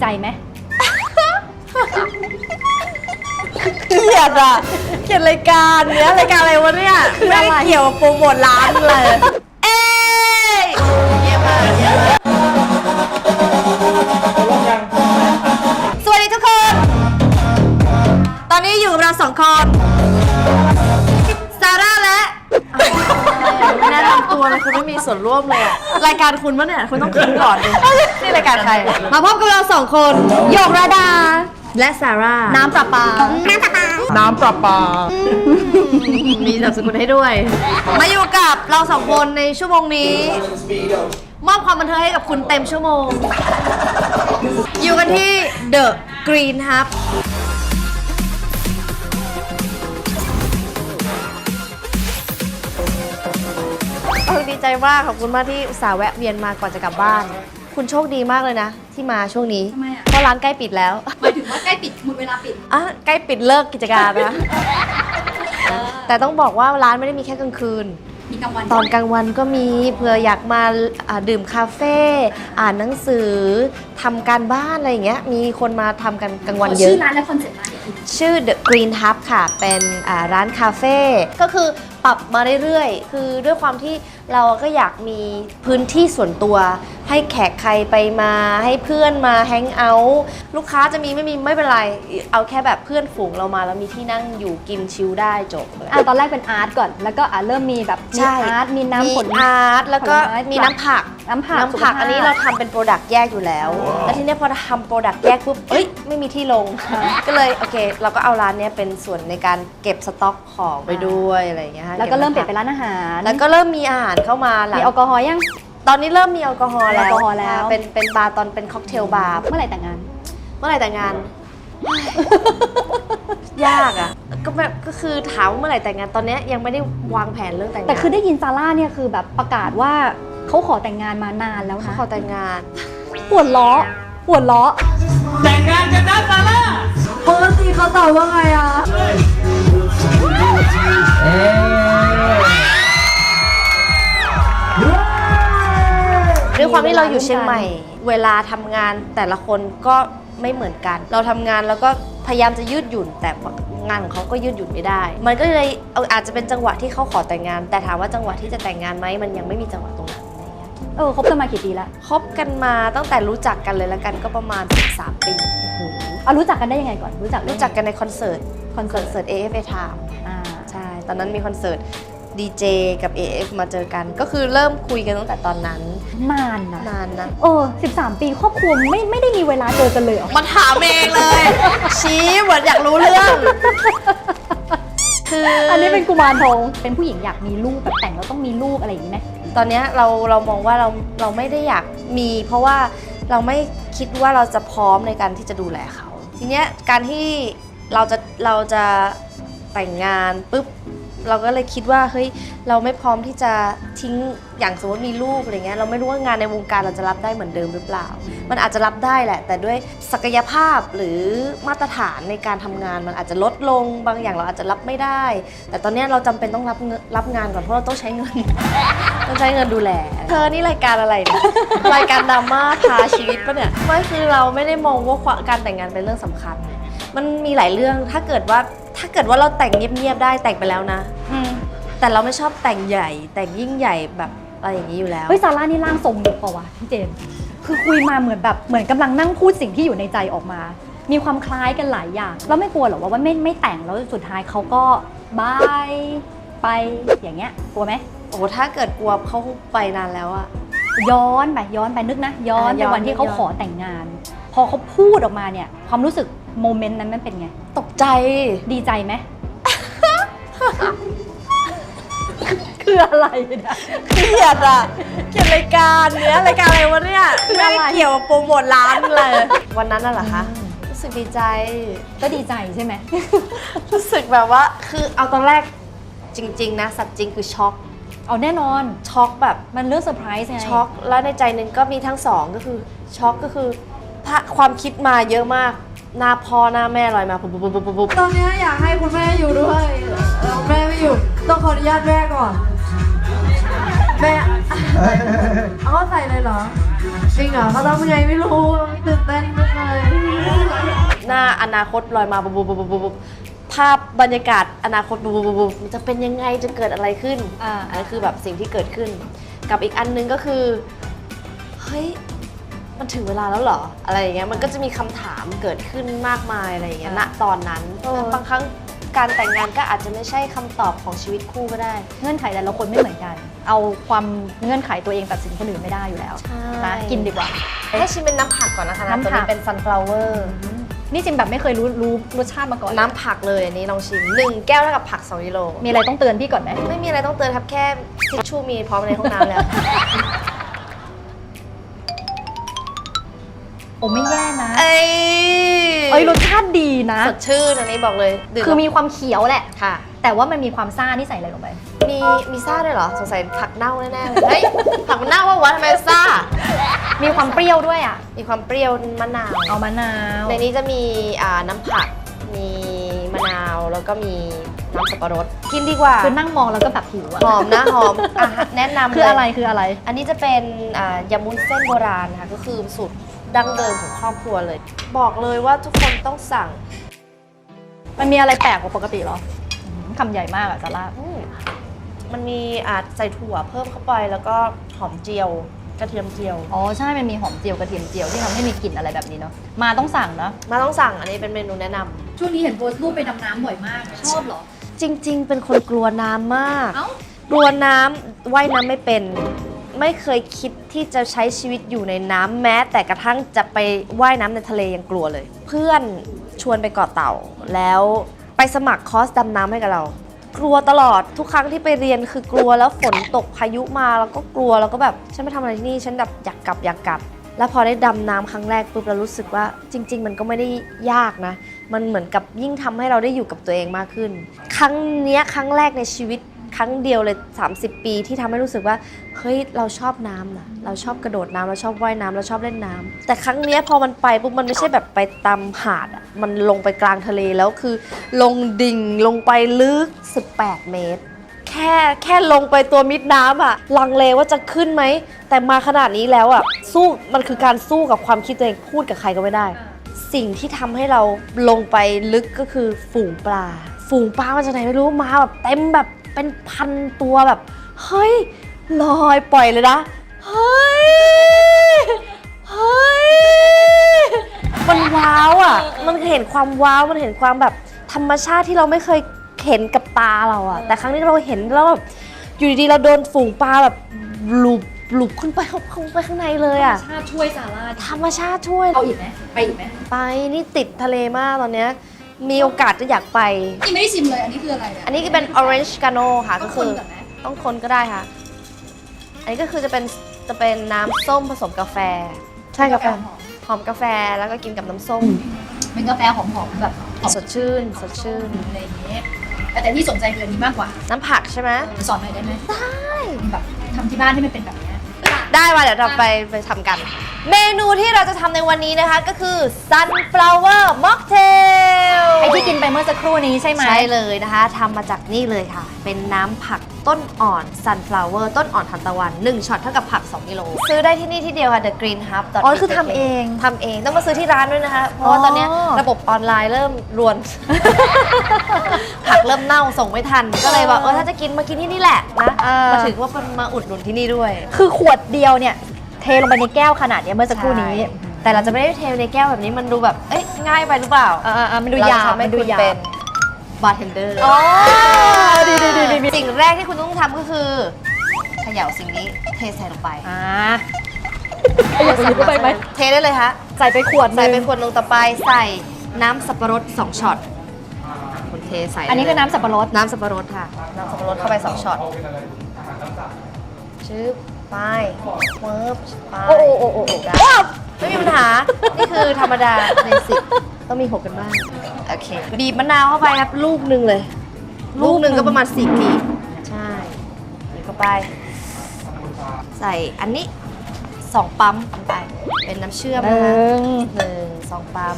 ใจไหมเกลียดอะเกลียดรายการเนี้ยรายการอะไรวะเนี่ยไม่ได้เกี่ยวกับโปรโมทร้านเลยเอ้ยเยี่ยมมากเยี่ยมมากสวัสดีทุกคน ตอนนี้อยู่กับเราสองคนซาร่าและไม่แนะนำตัวเลยคุณไม่มีส่วนร่วมเลยอะรายการคุณปะเนี่ยคุณต้องคืนก่อนดินี่รายการใครมาพบกับเราสองคนโยกระดา และซาร่าน้ำประปาน้ำประปา น้ำประปา มีนามสกุลให้ด้วย มาอยู่กับเราสองคนในชั่วโมงนี้ มอบความบันเทิงให้กับคุณเต็มชั่วโมง อยู่กันที่ The Green Hub ดีใจมากขอบคุณมากที่อุตส่าห์แวะเวียนมาก่อนจะกลับบ้าน คุณโชคดีมากเลยนะ ที่มาช่วงนี้ทำไมอะ เพราะร้านใกล้ปิดแล้วหมายถึงว่าใกล้ปิดหมดเวลาปิด อะใกล้ปิดเลิกกิจการนะ แต่ต้องบอกว่าร้านไม่ได้มีแค่กลางคืน มีกลางวันตอนกลางวันก็มีเผื่ออยากมาอ่าดื่มคาเฟ่อ่านหนังสือทำการบ้านอะไรอย่างเงี้ยมีคนมาทำกันกลางวันเยชื่อะ อร้านและคอนเซ็ปต์ร้านเนี่ยชื่อ The Green Hub ค่ะ เป็นอ่าร้านคาเฟ่ ก็คือปรับมาเรื่อยๆ คือด้วยความที่ เราก็อยากมีพื้นที่ส่วนตัว ให้แขกใครไปมาให้เพื่อนมาแฮงเอาท์ลูกค้าจะมีไม่มีไม่เป็นไร เอาแค่แบบเพื่อนฝูงเรามาแล้วมีที่นั่งอยู่กินชิลได้จบเลยอะตอนแรกเป็นอาร์ตก่อน แล้วก็อะเริ่มมีแบบมีใช่อาร์ตมีน้ำผลมีอาร์ตแล้วก็ผลไม้มีน้ำผักน้ำผักน้ำผักสุขภาพ อันนี้เราทำเป็นโปรดักต์แยกอยู่แล้วแล้วทีเนี้ยพอทำโปรดักต์แยกปุ๊บเอ้ยไม่มีที่ลง ก็เลยโอเค เราก็เอาร้านเนี้ยเป็นส่วนในการเก็บสต็อกของไปด้วยอะไรอย่างเงี้ยฮะแล้วก็เริ่มเปลี่ยนบเป็นร้านอาหารแล้วก็เริ่มมีอาหารเข้ามาหลัง มีแอลกอฮอล์ยัง ตอนนี้เริ่มมีแอลกอฮอล์แล้วแอลกอฮอล์แล้ว เป็นเป็นบาร์ตอนเป็นค็อกเทลบาร์เมื่อไหร่แต่งงาน เมื่อไหร่แต่งงาน ยากอะ ก็แบบก็คือถามว่าเมื่อไหร่แต่งงานตอนเนี้ยยังไม่ได้วางแผนเรื่องแต่งงานแต่คือได้ยินซาร่าเนี่ยคือแบบประกาศว่าเขาขอแต่งงานมานานแล้วเขานะขอแต่งงานปวดล้อปวดล้อแต่งงานกันนะซาร่าปกติเขาตอบว่าไงอะ ด้วยความที่เราอยู่เชียงใหม่ เวลาทำงานแต่ละคนก็ไม่เหมือนกัน เราทำงานแล้วก็พยายามจะยืดหยุ่น แต่งานของเขาก็ยืดหยุ่นไม่ได้ มันก็เลยเอาอาจจะเป็นจังหวะที่เขาขอแต่งงาน แต่ถามว่าจังหวะที่จะแต่งงานไหมมันยังไม่มีจังหวะตรงนั้นอะไรเงี้ยเออคบกันมากี่ปีแล้วคบกันมาตั้งแต่รู้จักกันเลยแล้วกันก็ประมาณ13ปี เอารู้จักกันได้ยังไงก่อนรู้จักได้รู้จักกันในคอนเสิร์ตคอนคเสิอร์นตเสิร์ต AFA Time อ่าใช่ ตอนนั้นมีคอนเสิร์ต ดีเจกับ AF มาเจอกัน ก็คือเริ่มคุยกันตั้งแต่ตอนนั้นนานนะนานนะเออ13 ปีครอบครัวไม่ไม่ได้มีเวลาเจอกันเลยเหรอมาถามเองเลย ชี้เหมือนอยากรู้เรื่อง คืออัอันนี้เป็นกุมารทองเป็นผู้หญิงอยากมีลูกแบบแต่งแล้วต้องมีลูกอะไรอย่างนี้ไหมตอนเนี้ยเราเรามองว่าเราเราไม่ได้อยากมี เพราะว่าเราไม่คิดว่าเราจะพร้อมในการที่จะดูแลเขา ทีเนี้ยการที่เราจะเราจะแต่งงานปุ๊บ เราก็เลยคิดว่าเฮ้ยเราไม่พร้อมที่จะทิ้งอย่างสมมติมีลูกอะไรเงี้ยเราไม่รู้ว่างานในวงการเราจะรับได้เหมือนเดิมหรือเปล่า มันอาจจะรับได้แหละ แต่ด้วยศักยภาพหรือมาตรฐานในการทำงานมันอาจจะลดลงบางอย่างเราอาจจะรับไม่ได้ แต่ตอนเนี้ยเราจำเป็นต้องรับเงินรับงานก่อนเพราะเราต้องใช้เงินต้องใช้เงินดูแล เธอนี่รายการอะไรเนี่ยรายการดราม่าพาชีวิตปะเนี่ยไม่คือเราไม่ได้มองว่าความการแต่งงานเป็นเรื่องสำคัญ มันมีหลายเรื่องถ้าเกิดว่าถ้าเกิดว่าเราแต่งเงียบๆได้แต่งไปแล้วนะ แต่เราไม่ชอบแต่งใหญ่ แต่งยิ่งใหญ่แบบอะไรอย่างนี้อยู่แล้ว เฮ้ยซาร่านี่ร่างทรงเด็กปะวะพี่เจมส์คือคุยมาเหมือนแบบเหมือนกำลังนั่งพูดสิ่งที่อยู่ในใจออกมา มีความคล้ายกันหลายอย่างแล้วไม่กลัวเหรอว่าว่าไม่ไม่แต่งแล้วสุดท้ายเขาก็บายไปอย่างเงี้ยกลัวไหมโอ้โหถ้าเกิดกลัวเขาไปนานแล้วอะ ย้อนไปย้อนไปนึกนะ ย้อนอะไปย้อนวันที่เขาย้อน ขอแต่งงาน พอเขาพูดออกมาเนี่ย ความรู้สึกโมเมนต์นั้นมันเป็นไง ตกใจ ดีใจไหม คืออะไรนะเกลียดอะเกลียดรายการเนี้ยรายการอะไรวะเนี่ยคือไม่อะไร ได้เกี่ยวกับโปรโมทร้านเลย วันนั้นน่ะเหรอคะรู้สึกดีใจ ก็ดีใจใช่ไหม รู้สึกแบบว่าคือเอาตอนแรกจริง ๆ นะ สัตว์จริงคือช็อกเอาแน่นอน ช็อกแบบ มันเรื่องเซอร์ไพรส์ไงช็อกแล้วในใจหนึ่งก็มีทั้งสองก็คือช็อกก็คือพระความคิดมาเยอะมาก หน้าพ่อหน้าแม่ลอยมาปุ๊บปุ๊บปุ๊บปุ๊บปุ๊บตอนเนี้ยอยากให้คุณแม่อยู่ด้วยเอ่อแม่ไม่อยู่ ต้องขออนุญาตแม่ก่อน แม่เอาเขาใส่เลยเหรอ จริงเหรอเขาทำยังไงไม่รู้ตื่นเต้นมากเลยน้าอนาคตลอยมาบุบบุบบุบบุบบุบภาพบรรยากาศอนาคตบุบบุบบุบบุบมันจะเป็นยังไงจะเกิดอะไรขึ้นอ่าอันนั้นคือแบบสิ่งที่เกิดขึ้น กับอีกอันนึงก็คือเฮ้ยมันถึงเวลาแล้วเหรออะไรอย่างเงี้ยมันก็จะมีคำถามเกิดขึ้นมากมายอะไรอย่างเงี้ยณอ่าตอนนั้นเออบางครั้ง การแต่งงานก็อาจจะไม่ใช่คำตอบของชีวิตคู่ก็ได้ เงื่อนไขแต่ละคนไม่เหมือนกัน เอาความเงื่อนไขตัวเองตัดสินคนอื่นไม่ได้อยู่แล้วใช่นะกินดีกว่า ให้ชิมเป็นน้ำผักก่อนนะคะน้ำผักตัวนี้เป็น sunflower นี่จิมแบบไม่เคยรู้รู้รสชาติมาก่อน น้ำผักเลยอันนี้ลองชิม1แก้วเท่ากับผัก2กิโลมีอะไรต้องเตือนพี่ก่อนไหม ไม่มีอะไรต้องเตือนครับแค่ทิชชู่มีพร้อมในห้องน้ำแล้ว โอ้ไม่แย่นะเอ้ยเอ้ยรสชาติดีนะ สดชื่นอันนี้บอกเลยดื่คือมีความเขียวแหละ ค่ะ แต่ว่ามันมีความซ่านี่ใส่อะไรลงไป มีมีซ่าด้วยเหรอ สงสัยผักเน่าแน่ๆเลยเฮ้ยผักมันเน่าว่าวะทำไมซ่า มีความเปรี้ยวด้วยอะ มีความเปรี้ยวมะนาวเอามะนาว ในนี้จะมีอ่าน้ำผัก มีมะนาวแล้วก็มีน้ำสับปะรด กินดีกว่า คือนั่งมองแล้วก็แบบหิวอะหอมนะหอมอะแนะนำคืออะไรเลยคืออะไร อันนี้จะเป็นอ่ายำมุ้นเส้นโบราณนะคะก็คือสูตร ดั้งเดิมของครอบครัวเลย บอกเลยว่าทุกคนต้องสั่ง มันมีอะไรแปลกกว่าปกติเหรออืมคำใหญ่มากอะซาร่าอืมมันมีอาจใส่ถั่วเพิ่มเข้าไปแล้วก็หอมเจียวกระเทียมเจียว อ๋อใช่ มันมีหอมเจียวกระเทียมเจียวที่ทำให้มีกลิ่นอะไรแบบนี้เนาะ มาต้องสั่งเนาะมาต้องสั่งอันนี้เป็นเมนูแนะนำช่วงนี้เห็นโพสต์รูปไปดำน้ำบ่อยมาก ชอบเหรอ จริง ๆ เป็นคนกลัวน้ำมาก เอ้ากลัวน้ำว่ายน้ำไม่เป็น ไม่เคยคิดที่จะใช้ชีวิตอยู่ในน้ำแม้ แต่กระทั่งจะไปว่ายน้ำในทะเลยังกลัวเลย เพื่อนชวนไปเกาะเต่า แล้วไปสมัครคอร์สดำน้ำให้กับเรา กลัวตลอดทุกครั้งที่ไปเรียนคือกลัวแล้วฝนตกพายุมาแล้วก็กลัวแล้วก็แบบฉันไม่ทำอะไรที่นี่ฉันแบบอยากกลับอยากกลับ แล้วพอได้ดำน้ำครั้งแรกปุ๊บเรารู้สึกว่าจริง ๆ มันก็ไม่ได้ยากนะ มันเหมือนกับยิ่งทำให้เราได้อยู่กับตัวเองมากขึ้น ครั้งเนี้ยครั้งแรกในชีวิต ครั้งเดียวเลย 30 ปีที่ทำให้รู้สึกว่าเฮ้ยเราชอบน้ำนะเราชอบกระโดดน้ำเราชอบว่ายน้ำเราชอบเล่นน้ำแต่ครั้งเนี้ยพอมันไปปุ๊บมันไม่ใช่แบบไปตามหาดอะมันลงไปกลางทะเลแล้วคือ ลงดิ่งลงไปลึก 18 เมตร แค่แค่ลงไปตัวมิดน้ำอะลังเลว่าจะขึ้นไหม แต่มาขนาดนี้แล้วอะสู้มันคือการสู้กับความคิดตัวเองพูดกับใครก็ไม่ได้ สิ่งที่ทำให้เราลงไปลึกก็คือฝูงปลาฝูงปลามาจากไหนไม่รู้มาแบบเต็มแบบ เป็นพันตัวแบบ เฮ้ย ลอยปล่อยเลยนะ เฮ้ย เฮ้ย มันว้าวอะ มันเห็นความว้าว มันเห็นความแบบธรรมชาติที่เราไม่เคยเห็นกับตาเราอะ แต่ครั้งนี้เราเห็นแล้วแบบอยู่ดีๆเราโดนฝูงปลาแบบหลุบหลุบขึ้นไปเข้าไปข้างในเลยอะชาติช่วยซาร่าธรรมชาติช่วย เอาอีกไหมไปอีกไหม ไปนี่ติดทะเลมากตอนเนี้ย มีโอกาสจะอยากไปนี่ไม่ได้ชิมเลย อันนี้คืออะไรเนี่ยอันนี้ก็เป็น orange gano ค่ะต้ก็องคคืนอก่อนไหมต้องคนก็ได้ค่ะ อันนี้ก็คือจะเป็นจะเป็นน้ำส้มผสมกาแฟ ใช่กาแฟหอมหอมกาแฟแล้วก็กินกับน้ำส้ม เป็นกาแฟหอมๆแบบหอมสดชื่นสดชื่นอะไรอย่างเงี้ยแต่แต่ที่สนใจคืออันนี้มากกว่า น้ำผักใช่ไหมสอนหน่อยได้ไหมได้แบบทำที่บ้านให้มันเป็นแบบเนี้ยได้ว่าเดี๋ยวเราไปไปทำกัน เมนูที่เราจะทำในวันนี้นะคะก็คือ sunflower mocktail ไอที่กินไปเมื่อสักครู่นี้ใช่ไหม ใช่เลยนะคะทำมาจากนี่เลยค่ะ เป็นน้ำผักต้นอ่อน sunflower ต้นอ่อนทานตะวัน 1ช็อตเท่ากับผัก 2กิโลซื้อได้ที่นี่ที่เดียวค่ะ the green hub อ๋อคือทำเองทำเองต้องมาซื้อที่ร้านด้วยนะคะ เพราะว่าตอนเนี้ยอ๋อ ระบบออนไลน์เริ่มรวน ผักเริ่มเน่าส่งไม่ทัน ก็เลยบอกเออถ้าจะกินมากินที่นี่แหละนะเออมาถึงว่ามันมาอุดหนุนที่นี่ด้วย คือขวดเดียวเนี่ย เทลงไปในแก้วขนาดเนี้ยเมื่อสักครู่นี้ ใช่แต่เราจะไม่ได้เทในแก้วแบบนี้มันดูแบบ เอ้ยง่ายไปหรือเปล่าอ่าๆมันดูเรยาวจะทำให้มันดูคุณยาวเป็นบาร์เทนเดอร์อ๋อดีดีดีดีดีสิ่งแรกที่คุณต้องทำก็คือเขย่าสิ่งนี้เทใส่ลงไปอ่าอยากจะหยิบเข้าไปไหมเทได้เลยฮะ ใส่ไปขวดหใส่นึ่งเป็นขวดลงต่อไปใส่น้ำสับปะรด2ช็อตคุณเทใส่อันนี้คือน้ำสับปะรดน้ำสับปะรดค่ะ น้ำสับปะรดเข้าไป 2ช็อตชึบ ไปเวิร์บไปโอ้โอ้โอ้โอ้โอ้ได้ไม่มีปัญหา นี่คือธรรมดาเบสิกต้องมีหกกันบ้าง โอเค บีบมะนาวเข้าไปครับ ลูกหนึ่งเลย ลูกหนึ่งก็ประมาณสี่กลีบใช่บีบเข้าไป ใส่อันนี้สองปั๊มลงไป เป็นน้ำเชื่อมหนะคะนึ่ง หนึ่งสองปั๊ม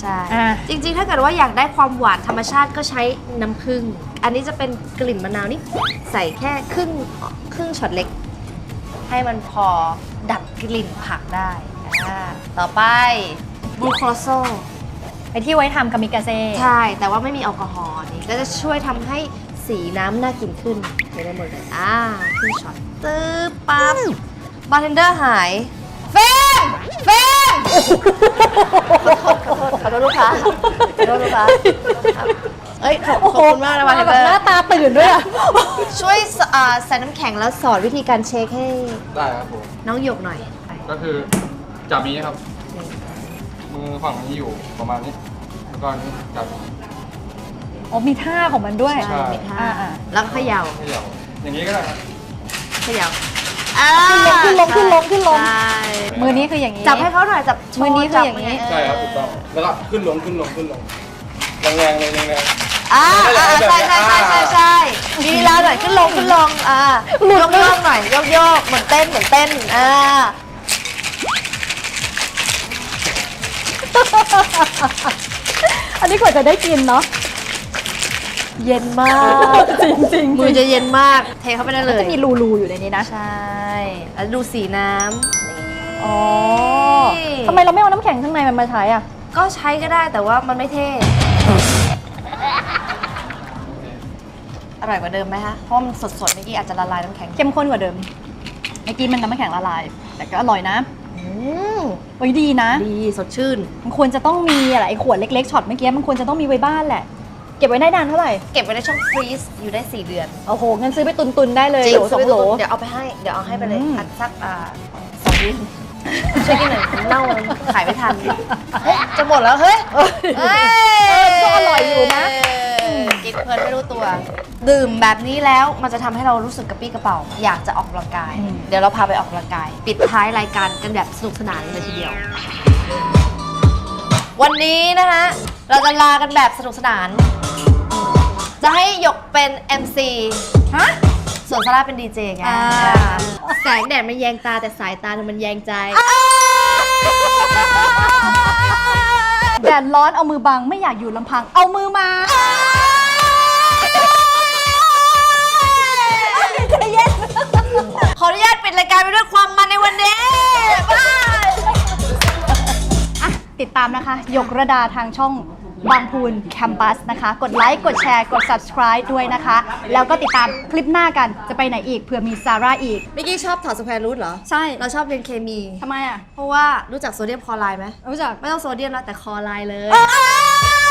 ใช่ อะ จริงๆ ถ้าเกิดว่าอยากได้ความหวานธรรมชาติก็ใช้น้ำผึ้ง อันนี้จะเป็นกลิ่นมะนาวนี่ใส่แค่ครึ่งครึ่งช็อตเล็ก ให้มันพอดับกลิ่นผักได้อ่าต่อไปบลูโคลโซไอที่ไว้ทำกามิกาเซ่ใช่ แต่ว่าไม่มีแอลกอฮอล์นี่ก็จะช่วยทำให้สีน้ำน่ากินขึ้นเห็นได้หมดเลยอ่าขึ้นช็อตตื้อปั๊บบาร์เทนเดอร์หายเฟมเฟม ขอโทษลูกค้าขอโทษลูกค้าครับเอ้ยขอบขอบคุณมากนะบาร์เทนแบเดบอหน้าร์ตาตื่นด้วยอะ ช่วยสอ่าใส่น้ำแข็งแล้วสอนวิธีการเช็คให้ได้ครับผม น้องหยกหน่อยไปก็คือจับนี้ครับ มือฝั่งนี้อยู่ประมาณนี้แล้วก็อันนี้จับ อ๋อมีท่าของมันด้วยใช่มีท่าอ่าแล้วก็เขย่าเขย่าอย่างนี้ก็ได้ครับเขย่า อ่าขึ้นลงขึ้นลงขึ้นลง ใช่มือนี้คืออย่างนี้ จับให้เขาหน่อยจับโชว์มือนี้คืออย่างนี้จับใช่ครับถูกต้องแล้วก็ขึ้นลงขึ้นลงขึ้นลงแรงๆเลยแรงอ่าอ่าใช่ใช่ใช่ใช่ใช่ดีแล้วหน่อยขึ้นลงขึ้นลงอ่าโยกโยกหน่อยโยกโยกเหมือนเต้นเหมือนเต้นอ่าอันนี้กว่าจะได้กินเนาะ เย็นมาก จริงจริงมือจะเย็นมาก เทเข้าไปได้เลยจะมีรูรูๆอยู่ในนี้นะใช่ แล้วดูสีน้ำ อ๋อทำไมเราไม่เอาน้ำแข็งข้างในมันมาใช้อะ ก็ใช้ก็ได้แต่ว่ามันไม่เท่ อร่อยกว่าเดิมไหมคะ เพราะมันสดๆเมื่อกี้อาจจะละลายน้ำแข็งเข้มข้นกว่าเดิม เมื่อกี้มันน้ำแข็งละลาย แต่ก็อร่อยนะอืมโอ้ยดีนะ ดีสดชื่น มันควรจะต้องมีอะไรไอ้ขวดเล็กๆช็อตเมื่อกี้มันควรจะต้องมีไว้บ้านแหละเก็บไว้ได้นานเท่าไหร่ เก็บไว้ในช่องฟรีซอยู่ได้ 4 เดือนโอ้โหงั้นซื้อไปตุนๆได้เลยจริโหงลสองซื้โหล เดี๋ยวเอาไปให้ เดี๋ยวเอาให้ไปเลยอืม อันสักอ่าสองเดือนช่วยกินหน่อยเน่าขายไม่ทันเฮ้ยจะหมดแล้ว เฮ้ยเอ้ยเออก็อร่อยอยู่นะกินเพลินไม่รู้ตัว ดื่มแบบนี้แล้วมันจะทำให้เรารู้สึกกระปี้กระเป๋า อยากจะออกกำลังกาย อืม เดี๋ยวเราพาไปออกกำลังกาย ปิดท้ายรายการกันแบบสนุกสนานเลยทีเดียว วันนี้นะคะเราจะลากันแบบสนุกสนาน จะให้หยกเป็น MC ฮะส่วนซาร่าเป็นดีเจไงอ่า แสงแดดมันแยงตาแต่สายตาเนี่ยมันแยงใจ แดดร้อนเอามือบังไม่อยากอยู่ลำพัง เอามือมาใจเย็นขออนุญาตปิดรายการไปด้วยความมันในวันนี้บาย อะติดตามนะคะ ยกระดาทางช่อง บางพูนแคมปัสนะคะ กดไลค์ กดแชร์ กด subscribe ด้วยนะคะ แล้วก็ติดตามคลิปหน้ากันจะไปไหนอีกเผื่อมีซาร่าอีก เมื่อกี้ชอบถอดสแควร์รูทเหรอ ใช่ เราชอบเรียนเคมี ทำไมอะ เพราะว่ารู้จักโซเดียมคลอไรด์ไหมรู้จัก ไม่ต้องโซเดียมแล้วแต่คลอไรด์เลยอ้าว